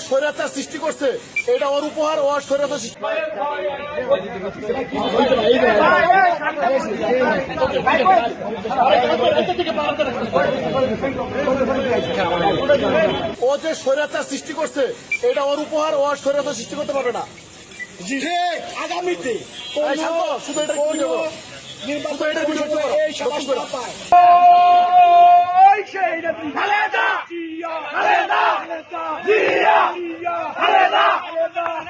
স্বৈরাচার সৃষ্টি করছে এটা ওর উপহার ও স্বৈরাচার সৃষ্টি ও যে স্বৈরাচার সৃষ্টি করছে এটা ওর উপহার ও স্বৈরাচার সৃষ্টি করতে পারবে না। আগামীতে শুধু এটা। এই সমাজ পায়।